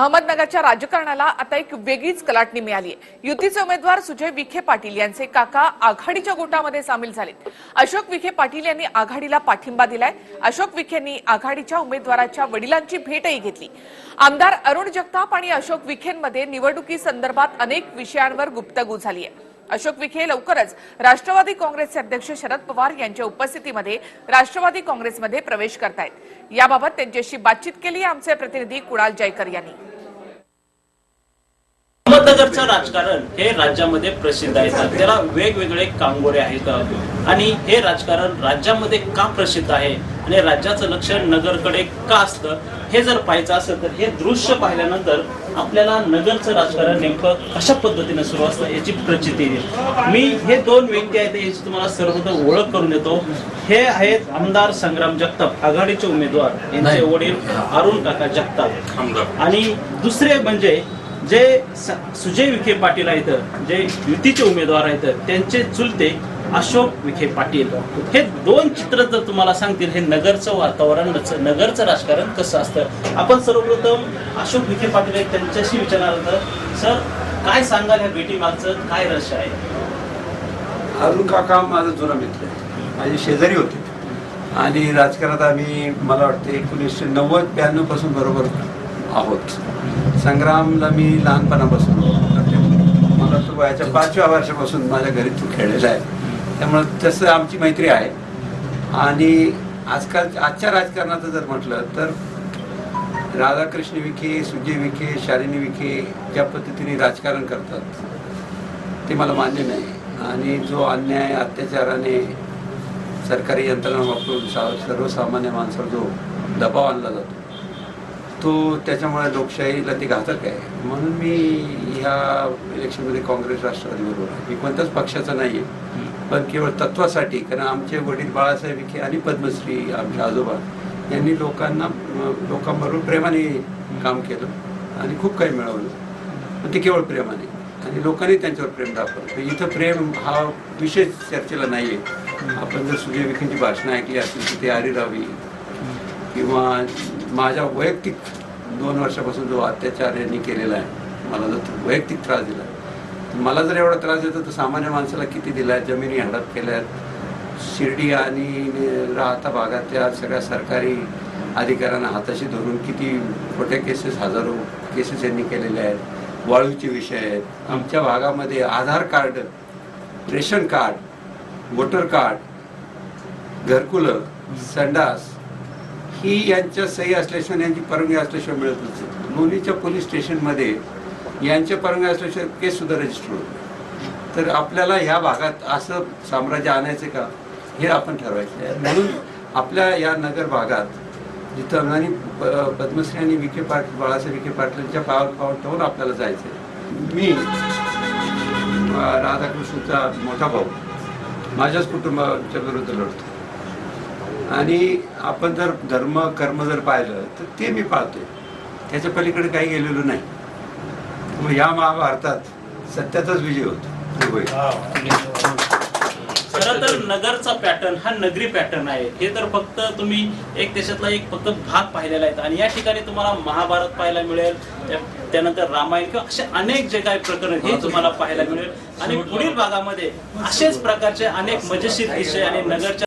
अहमदनगरच्या राजकारणाला आता एक वेगळीच कलाटणी मिळाली आहे युतीचे उमेदवार सुजय विखे पाटील यांचे काका आघाडीच्या गोटामध्ये सामील झाले अशोक विखे पाटील यांनी आघाडीला पाठिंबा दिलाय. अशोक विखेंनी आघाडीच्या उमेदवाराच्या वडिलांची भेटही घेतली. आमदार अरुण जगताप आणि अशोक विखेंमध्ये निवडणुकीसंदर्भात अनेक विषयांवर गुप्तगू झाली आहे अशोक विखे लवकरच राष्ट्रवादी काँग्रेसचे अध्यक्ष शरद पवार यांच्या उपस्थितीमध्ये राष्ट्रवादी काँग्रेसमध्ये प्रवेश करतायत. याबाबत त्यांच्याशी बातचीत केली आमचे प्रतिनिधी कुणाल जयकर यांनी. अहमदनगरचं राजकारण हे राज्यामध्ये प्रसिद्ध आहे. त्याला वेगवेगळे कांगोरे आहेत. आणि हे राजकारण राज्यामध्ये का प्रसिद्ध आहे? आणि राज्याचं लक्ष नगरकडे का असतं? हे जर पाहायचं असेल तर हे दृश्य पाहिल्यानंतर आपल्याला नगरचं राजकारण नेमकं कशा पद्धतीने सुरू असतं याची प्रचिती येईल. मी हे दोन व्यक्ती आहेत याची तुम्हाला सर्वप्रथम ओळख करून देतो. हे आहेत आमदार संग्राम जगताप आघाडीचे उमेदवार. यांचे वडील अरुण काका जगताप. आणि दुसरे म्हणजे जे स- सुजय विखे पाटील आहेत जे युतीचे उमेदवार आहेत त्यांचे चुलते अशोक विखे पाटील. हे दोन चित्र जर तुम्हाला सांगतील हे नगरचं वातावरण नगरचं राजकारण कसं असतं? आपण सर्वप्रथम अशोक विखे पाटील आहेत त्यांच्याशी विचारणार होतं सर काय सांगाल ह्या भेटी मागचं काय रहस्य आहे? अरुण काका माझा जुना मित्र आहे. माझे शेजारी होते. आणि राजकारणात आम्ही मला वाटते एकोणीसशे नव्वद ब्याण्णवपासून बरोबर आहोत. संग्रामला मी लहानपणापासून मला तो वयाच्या पाचव्या वर्षापासून माझ्या घरी तो खेळलेला आहे. त्यामुळं तसं आमची मैत्री आहे. आणि आजकाल आजच्या राजकारणाचं जर म्हटलं तर राधाकृष्ण विखे सुजय विखे शालिनी विखे ज्या पद्धतीने राजकारण करतात ते मला मान्य नाही. आणि जो अन्याय अत्याचाराने सरकारी यंत्रणा वापरून सा- सर्वसामान्य माणसावर जो दबाव आणला जातो तो त्याच्यामुळे लोकशाहीला ते घातक आहे. म्हणून मी ह्या इलेक्शनमध्ये काँग्रेस राष्ट्रवादी बरोबर आहे. मी कोणत्याच पक्षाचा नाही आहे पण केवळ तत्वासाठी कारण आमचे वडील बाळासाहेब विखे आणि पद्मश्री आमचे आजोबा यांनी लोकांना लोकांबरोबर प्रेमाने काम केलं आणि खूप काही मिळवलं. पण ते केवळ प्रेमाने. आणि लोकांनी त्यांच्यावर प्रेम दाखवलं. इथं प्रेम हा विषय चर्चेला नाही आहे आपण जर सुजय विखेंची भाषणं ऐकली असतील तर ते हरिरावी किंवा माझ्या वैयक्तिक दोन वर्षापासून जो अत्याचार यांनी केलेला आहे मला जर वैयक्तिक त्रास दिला मला जर एवढा त्रास देतो तर सामान्य माणसाला किती दिला आहे? जमिनी हडप केल्यात शिर्डी आणि राहता भागातल्या सगळ्या सरकारी अधिकाऱ्यांना हाताशी धरून किती खोट्या केसेस हजारो केसेस यांनी केलेल्या आहेत. वाळूचे विषय आहेत. आमच्या भागामध्ये Aadhaar card ration card voter card घरकुलं संडास ही यांच्या सही असल्याशिवाय यांची परवानगी असल्याशिवाय मिळत नसते. लोणीच्या पोलीस स्टेशनमध्ये यांच्या परवानगी असल्याशिवाय केस सुद्धा रजिस्टर होत तर आपल्याला ह्या भागात असं साम्राज्य आणायचं का? हे आपण ठरवायचं आहे. म्हणून आपल्या या नगर भागात जिथं आणि पद्मश्री आणि विखे पाटील बाळासाहेब विखे पाटलांच्या पावल पावर ठेवून आपल्याला जायचं आहे. मी राधाकृष्णचा मोठा भाऊ माझ्याच कुटुंबाच्या विरुद्ध लढतो. आणि आपण जर धर्म कर्म जर पाहिलं तर ते मी पाळतोय. त्याच्या पलीकडे काही गेलेलो नाही. मग या महाभारतात सत्याचाच विजय होतो. खरं तर नगरचा पॅटर्न हा नगरी पॅटर्न आहे. हे तर फक्त तुम्ही एक देशातला एक फक्त भाग पाहिलेला आहे आणि या ठिकाणी तुम्हाला महाभारत पाहायला मिळेल त्या- त्यानंतर रामायण किंवा असे अनेक जे काही प्रकरण हे तुम्हाला पाहायला मिळेल. आणि पुढील भागामध्ये असेच प्रकारचे अनेक मजेशीर विषय आणि नगरच्या